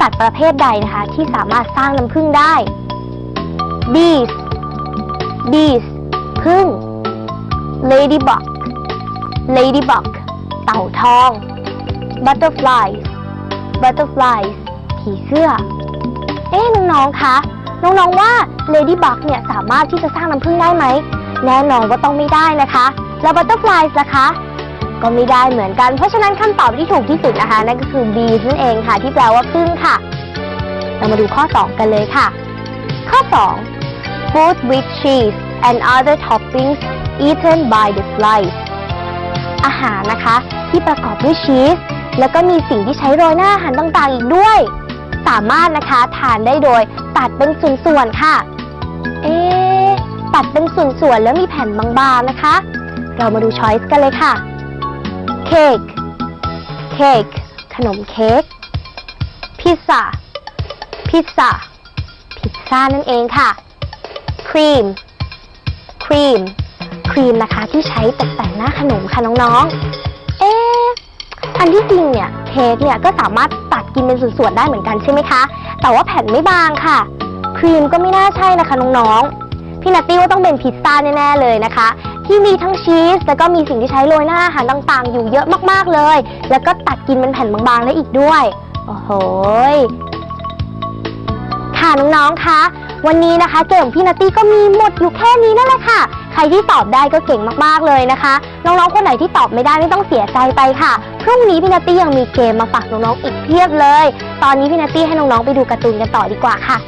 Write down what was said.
สัตว์ประเภทใดนะคะ ที่สามารถสร้างน้ำผึ้งได้ bees bees ผึ้ง ladybug ladybug เต่าทอง butterflies butterflies ผีเสื้อ เอ๊ะน้องๆ คะ น้องๆ ว่า ladybug เนี่ยสามารถที่จะสร้างน้ำผึ้งได้ไหม แน่นอนว่าต้องไม่ได้นะคะ แล้ว butterflies ล่ะคะ ก็ไม่ได้เหมือนกัน เพราะฉะนั้นคำตอบที่ถูกที่สุดนะคะนั่นก็คือ B นั่นเองค่ะ ที่แปลว่าผึ้งค่ะ เรามาดูข้อ 2 กันเลยค่ะ ข้อ 2 food with cheese and other toppings eaten by the slice อาหารนะคะ ที่ประกอบด้วยชีส แล้วก็มีสิ่งที่ใช้โรยหน้าอาหารต่างๆ อีกด้วย สามารถนะคะทานได้โดยตัดเป็นส่วนๆค่ะ เอ๊ตัดเป็นส่วนๆแล้วมีแผ่นบางๆนะคะ เรามาดูช้อยส์กันเลยค่ะ เค้กเค้กขนมเค้กพิซซ่าพิซซ่าพิซซ่านั่นเองค่ะครีมครีมครีมนะคะที่ใช้ตกแต่งหน้าขนมค่ะน้องๆ เอ๊ะอันที่จริงเนี่ยเค้กเนี่ยก็สามารถตัดกินเป็นส่วนๆได้เหมือนกันใช่ไหมคะ แต่ว่าแผ่นไม่บางค่ะ ครีมก็ไม่น่าใช่นะคะน้องๆ พี่นัตตี้ว่าต้องเป็นพิซซ่าแน่ๆเลยนะคะ ที่มีทั้งชีส แล้วก็มีสิ่งที่ใช้โรยหน้าอาหารต่างๆ อยู่เยอะมากๆเลย แล้วก็ตัดกินเป็นแผ่นบางๆได้อีกด้วย โอ้โหค่ะน้องๆคะวันนี้นะคะเกมของพี่นัตตี้ก็มีหมดอยู่แค่นี้นั่นแหละค่ะ ใครที่ตอบได้ก็เก่งมากๆเลยนะคะ น้องๆคนไหนที่ตอบไม่ได้ไม่ต้องเสียใจไปค่ะ พรุ่งนี้พี่นัตตี้ยังมีเกมมาฝากน้องๆอีกเพียบเลย ตอนนี้พี่นัตตี้ให้น้องๆไปดูการ์ตูนกันต่อดีกว่าค่ะ